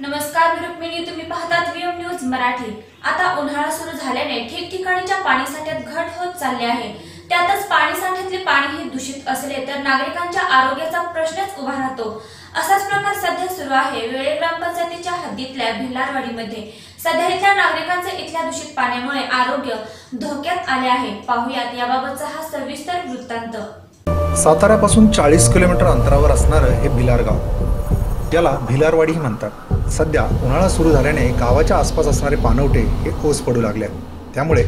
नमस्कार मी रुक्मिणी. तुम्ही पाहतात व्हीएम न्यूज मराठी. आता उन्हाळा सुरू झाल्याने ठिकठिकाणीच्या पाणी साठ्यात घट होत चालले आहे. त्यातच पाणीसाठ्यातले पाणी हे दूषित असले तर नागरिकांच्या आरोग्याचा प्रश्नच उभा राहतो. असाच प्रकार सध्या सुरू आहे वेळे ग्रामपंचायतीच्या हद्दीतल्या भिलारवाडीमध्ये सध्या इथल्या नागरिकांचे इथल्या दूषित पाण्यामुळे आरोग्य धोक्यात आले आहे. पाहुयात याबाबतचा हा सविस्तर वृत्तांत. साताऱ्यापासून चाळीस किलोमीटर अंतरावर असणारं हे भिलार गाव त्याला भिलारवाडी म्हणतात. सध्या उन्हाळा सुरू झाल्याने गावाच्या आसपास असणारे पाणवटे हे ओस पडू लागले आहेत. त्यामुळे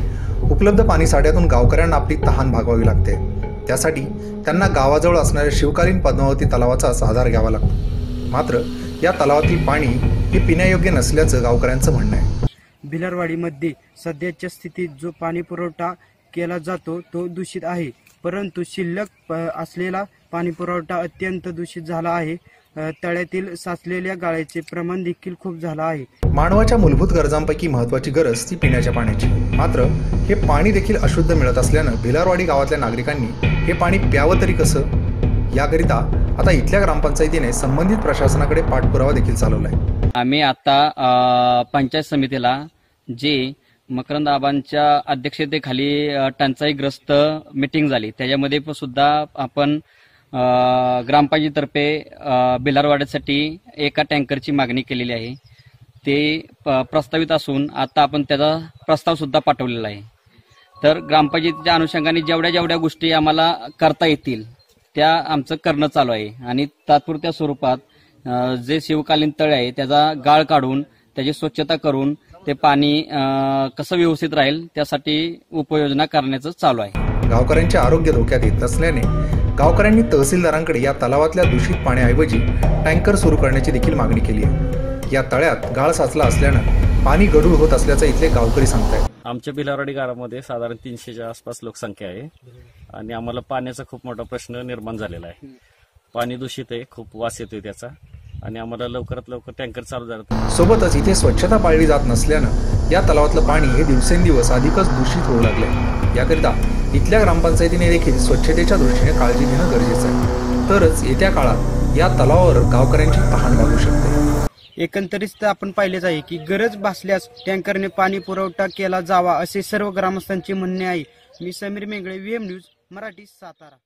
उपलब्ध पाणीसाठ्यातून गावकऱ्यांना आपली तहान भागवावी लागते. त्यासाठी त्यांना गावाजवळ असणाऱ्या शिवकालीन पद्मावती तलावाचाच आधार घ्यावा लागतो. मात्र या तलावातील पाणी हे पिण्यायोग्य नसल्याचं गावकऱ्यांचं म्हणणं आहे. भिलारवाडीमध्ये सध्याच्या स्थितीत जो पाणी पुरवठा केला जातो तो दूषित आहे. परंतु शिल्लक प- असलेला पाणी पुरवठा अत्यंत दूषित झाला आहे. तळ्यातील साचलेल्या गाळ्याचे प्रमाण देखील खूप झालं आहे. मानवाच्या मूलभूत गरजांपैकी महत्त्वाची गरज ती पिण्याच्या पाण्याची. मात्र हे पाणी देखील अशुद्ध मिळत असल्यानं भिलारवाडी गावातल्या नागरिकांनी हे पाणी प्यावं तरी कसं? याकरिता आता इथल्या ग्रामपंचायतीने संबंधित प्रशासनाकडे पाठपुरावा देखील चालवला आहे आम्ही आता पंचायत समितीला जे मकरंद आबांच्या अध्यक्षतेखाली टंचाईग्रस्त मिटिंग झाली. त्याच्यामध्ये सुद्धा आपण ग्रामपंचायतीतर्फे बिलारवाड्यासाठी एका टँकरची मागणी केलेली आहे. ते प्रस्तावित असून आता आपण त्याचा प्रस्ताव सुद्धा पाठवलेला आहे. तर ग्रामपंचायतीच्या अनुषंगाने जेवढ्या जेवढ्या गोष्टी आम्हाला करता येतील त्या आमचं करणं चालू आहे. आणि तात्पुरत्या स्वरूपात जे शिवकालीन तळ आहे त्याचा गाळ काढून त्याची स्वच्छता करून ते पाणी कसं व्यवस्थित राहील त्यासाठी उपाययोजना करण्याचं चालू आहे. गावकऱ्यांचे आरोग्य धोक्यात येत असल्याने गावकऱ्यांनी तहसीलदारांकडे या तलावातल्या दूषित पाण्याऐवजी टँकर सुरू करण्याची देखील मागणी केली आहे. या तळ्यात गाळ साचला असल्यानं पाणी गढूळ होत असल्याचं इथले गावकरी सांगतायत. आमच्या बिलारवाडी गावामध्ये साधारण तीनशेच्या आसपास लोकसंख्या आहे. आणि आम्हाला पाण्याचा खूप मोठा प्रश्न निर्माण झालेला आहे. पाणी दूषित आहे खूप वास येतोय त्याचा. आणि आम्हाला लवकरात लवकर टँकर चालू झाला सोबतच इथे स्वच्छता पाळली जात नसल्यानं या तलावातलं पाणी हे दिवसेंदिवस अधिकच दूषित होऊ लागले याकरिता इथल्या ग्रामपंचायतीने देखील स्वच्छतेच्या दृष्टीने काळजी घेणं गरजेचं आहे. तरच येत्या काळात या तलावावर गावकऱ्यांची तहान भागू शकते. एकंदरीत तर आपण पाहिलेच आहे की गरज भासल्यास टँकरने पाणी पुरवठा केला जावा असे सर्व ग्रामस्थांचे म्हणणे आहे. मी समीर मेंगळे व्हीएम न्यूज मराठी सातारा.